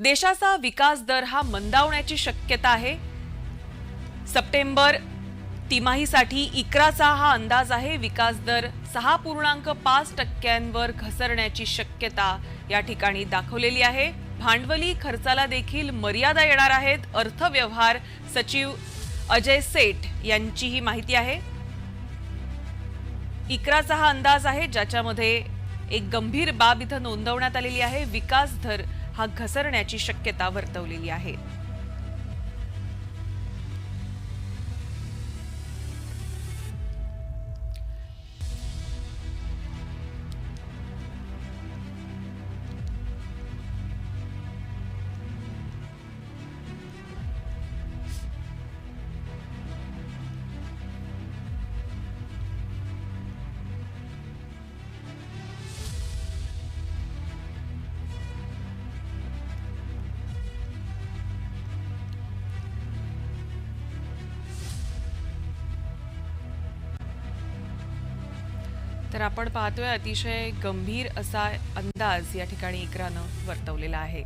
देशाचा विकास दर हा मंदावण्याची शक्यता आहे. सप्टेंबर तिमाहीसाठी इकराचा हा अंदाज आहे. विकास दर सहा पूर्णांक पाच टक्क्यांवर घसरण्याची शक्यता या ठिकाणी दाखवलेली आहे. भांडवली खर्चाला देखील मर्यादा येणार आहेत. अर्थव्यवहार सचिव अजय सेठ यांची ही माहिती आहे. इकराचा हा अंदाज आहे ज्याच्यामध्ये एक गंभीर बाब इथं नोंदवण्यात आलेली आहे. विकास दर हा घसरण्याची शक्यता वर्तवलेली आहे. तर आपण पाहतोय अतिशय गंभीर असा अंदाज या ठिकाणी इकरानं वर्तवलेला आहे.